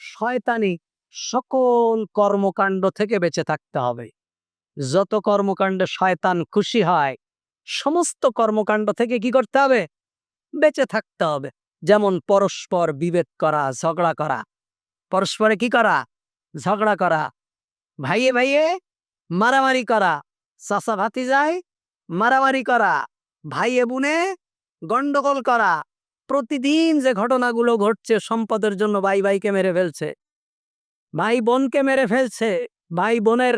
শয়তানি সকল কর্মকাণ্ড থেকে বেঁচে থাকতে হবে। যত কর্মকাণ্ডে শয়তান খুশি হয়, সমস্ত কর্মকাণ্ড থেকে কি করতে হবে? বেঁচে থাকতে হবে। যেমন পরস্পর বিভেদ করা, ঝগড়া করা। পরস্পরে কি করা? ঝগড়া করা। ভাইয়ে ভাইয়ে, মারামারি করা। চাচা ভাতি যায় মারামারি করা। ভাইয়ে বুনে গন্ডগোল করা। প্রতিদিন যে ঘটনাগুলো ঘটছে, সম্পদের জন্য ভাই ভাইকে মেরে ফেলছে, ভাই বোনকে মেরে ফেলছে, ভাই বোনের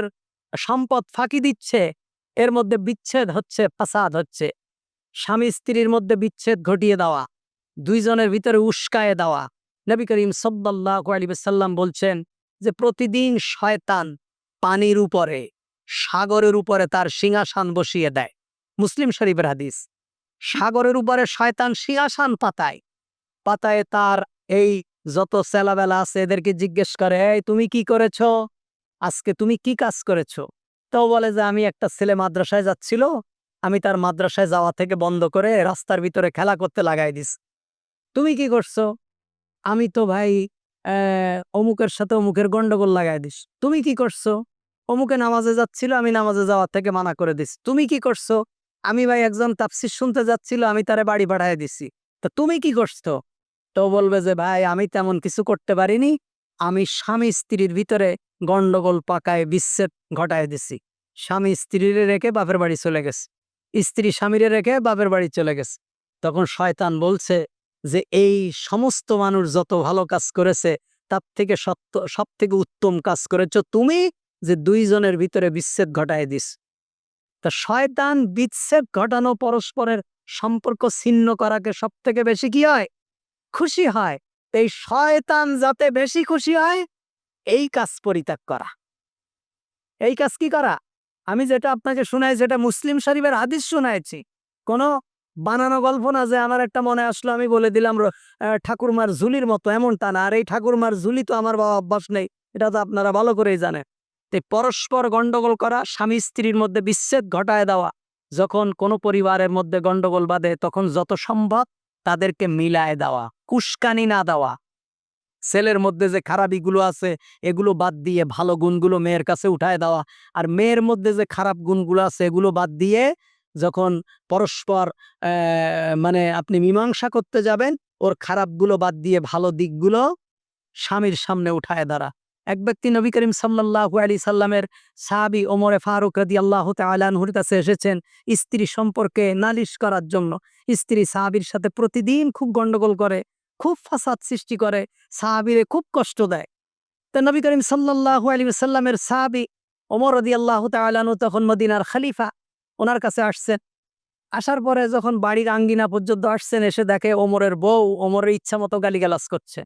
সম্পদ ফাঁকি দিচ্ছে, এর মধ্যে বিচ্ছেদ হচ্ছে, ফাসাদ হচ্ছে, স্বামী স্ত্রীর মধ্যে বিচ্ছেদ ঘটিয়ে দেওয়া, দুইজনের ভিতরে উস্কায়ে দেওয়া। নবী করিম সাল্লাহ আলী সাল্লাম বলছেন যে, প্রতিদিন শয়তান পানির উপরে, সাগরের উপরে তার সিংহাসন বসিয়ে দেয়। মুসলিম শরীফের হাদিস। সাগরের উপরে শয়তান সিংহাসন পাতায়। পাতায় তার এই যত সেলাবেলা আছে এদেরকে জিজ্ঞেস করে, এই তুমি কি করেছ? আজকে তুমি কি কাজ করেছ? তো বলে যে, আমি একটা ছেলে মাদ্রাসায় যাচ্ছিল। আমি তার মাদ্রাসায় যাওয়া থেকে বন্ধ করে রাস্তার ভিতরে খেলা করতে লাগাই দিস তুমি কি করছ? আমি তো ভাই অমুকের সাথে অমুকের গন্ডগোল লাগাই দিস তুমি কি করছ? অমুকে নামাজে যাচ্ছিল, আমি নামাজে যাওয়ার থেকে মানা করে দিস তুমি কি করছ? আমি ভাই একজন তাফসির শুনতে যাচ্ছিল, আমি তারে বাড়ি পাঠায় দিছি। তা তুমি কি করছ? তো বলবে যে, ভাই, আমি তেমন কিছু করতে পারিনি। আমি স্বামী স্ত্রীর ভিতরে গন্ডগোল পাকায় বিচ্ছেদ ঘটায় দিছি। স্বামী স্ত্রীরে রেখে বাপের বাড়ি চলে গেছে। স্ত্রী স্বামীরে রেখে বাপের বাড়ি চলে গেছে। তখন শয়তান বলছে যে, এই সমস্ত মানুষ যত ভালো কাজ করেছে, তার থেকে সত্য সব থেকে উত্তম কাজ করেছ তুমি যে দুইজনের ভিতরে বিচ্ছেদ ঘটায় দিস। তা শয়তান বিচ্ছেদ ঘটানো পরস্পরের সম্পর্ক ছিন্ন করাকে সব থেকে বেশি কি হয়? খুশি হয়। এই শয়তান যাতে বেশি খুশি হয়, এই কাজ পরিত্যাগ করা। এই কাজ কি করা? আমি যেটা আপনাকে শোনাই, যেটা মুসলিম শরীফের হাদিস শোনাইছি, কোনো বানানো গল্প না যে আমার একটা মনে আসলো, আমি বলে দিলাম ঠাকুরমার ঝুলির মতো, এমনটা না। আর এই ঠাকুরমার ঝুলি তো আমার বাবা অভ্যাস নেই, এটা তো আপনারা ভালো করেই জানেন। তাই পরস্পর গণ্ডগোল করা, স্বামী স্ত্রীর মধ্যে বিচ্ছেদ ঘটায় দেওয়া, যখন কোনো পরিবারের মধ্যে গণ্ডগোল বাঁধে, তখন যত সম্ভব তাদেরকে মিলায় দেওয়া, কুস্কানি না দেওয়া। ছেলের মধ্যে যে খারাপিগুলো আছে, এগুলো বাদ দিয়ে ভালো গুণগুলো মেয়ের কাছে উঠায় দেওয়া, আর মেয়ের মধ্যে যে খারাপ গুণগুলো আছে, এগুলো বাদ দিয়ে যখন পরস্পর মানে আপনি মীমাংসা করতে যাবেন, ওর খারাপগুলো বাদ দিয়ে ভালো দিকগুলো স্বামীর সামনে উঠায় দাঁড়া। এক ব্যক্তি নবী করিম সাল্লাহ আলী সাল্লামের সাহাবি ওমরে ফারুক রাদি আল্লাহ তালানহুর কাছে এসেছেন স্ত্রী সম্পর্কে নালিশ করার জন্য। স্ত্রী সাহাবির সাথে প্রতিদিন খুব গণ্ডগোল করে, খুব ফাসাদ সৃষ্টি করে, সাহাবিরে খুব কষ্ট দেয়। তো নবী করিম সাল্লাহ আলী সাল্লামের সাহাবি ওমর রদি আল্লাহ তালানু তখন মদিনার খালিফা, ওনার কাছে আসছেন। আসার পরে যখন বাড়ির আঙ্গিনা পর্যন্ত আসছেন, এসে দেখে ওমরের বউ, ওমরের ইচ্ছা মতো গালিগালাজ করছে।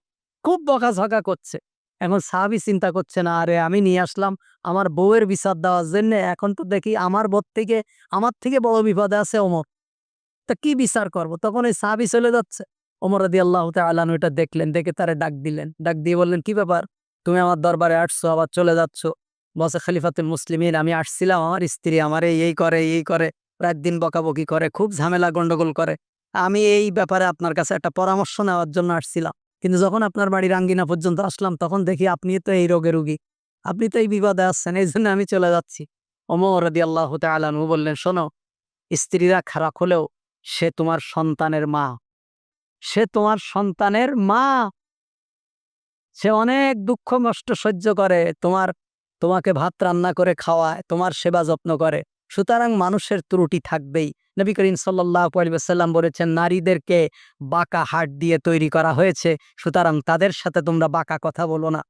খুব বকাঝকা করছে। এখন সাহাবি চিন্তা করছে না, আরে আমি নিয়ে আসলাম, আমার বউয়ের বিচার দেওয়ার জন্য, এখন তো দেখি আমার বোধ থেকে, আমার থেকে বড় বিপদে আছে ওমর। তা কি বিচার করব? তখন এই সাহাবি চলে যাচ্ছে। ওমর রদি আল্লাহ তালানু এটা দেখলেন, দেখে তারে ডাক দিলেন। ডাক দিয়ে বললেন, কি ব্যাপার? তুমি আমার দরবারে আসছো, আবার চলে যাচ্ছ? বসে খালিফাতুল মুসলিমিন, আমি আসছিলাম, আমার স্ত্রী আমার এই করে এই করে, রাত দিন বকাবকি করে, খুব ঝামেলা গন্ডগোল করে। আমি এই ব্যাপারে আপনার কাছে একটা পরামর্শ নেওয়ার জন্য আসছিলাম। কিন্তু যখন আপনার বাড়ির আঙ্গিনা পর্যন্ত আসলাম, তখন দেখি আপনি তো এই রোগে রুগী। আপনি তো এই বিপদে আসছেন, এই জন্য আমি চলে যাচ্ছি। অমর রদি আল্লাহ তালানু বললেন, শোনো, স্ত্রীরা খারাপ হলেও সে তোমার সন্তানের মা। সে তোমার সন্তানের মা। সে অনেক দুঃখ, কষ্ট সহ্য করে। তোমার তোমাকে ভাত রান্না করে খাওয়ায়, তোমার সেবা যত্ন করে। সুতরাং মানুষের ত্রুটি থাকবেই। নবী করিম সাল্লাহ বলেছেন, নারীদেরকে বাঁকা হাট দিয়ে তৈরি করা হয়েছে, সুতরাং তাদের সাথে তোমরা বাঁকা কথা বলো না।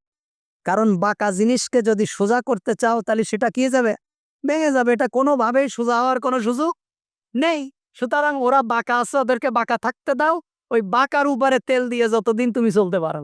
কারণ বাঁকা জিনিসকে যদি সোজা করতে চাও, তাহলে সেটা কি যাবে? ভেঙে যাবে। এটা কোনোভাবেই সোজা হওয়ার কোনো সুযোগ নেই। সুতরাং ওরা বাঁকা আছে, ওদেরকে বাঁকা থাকতে দাও। ওই বাঁকার উপরে তেল দিয়ে যতদিন তুমি চলতে পারো।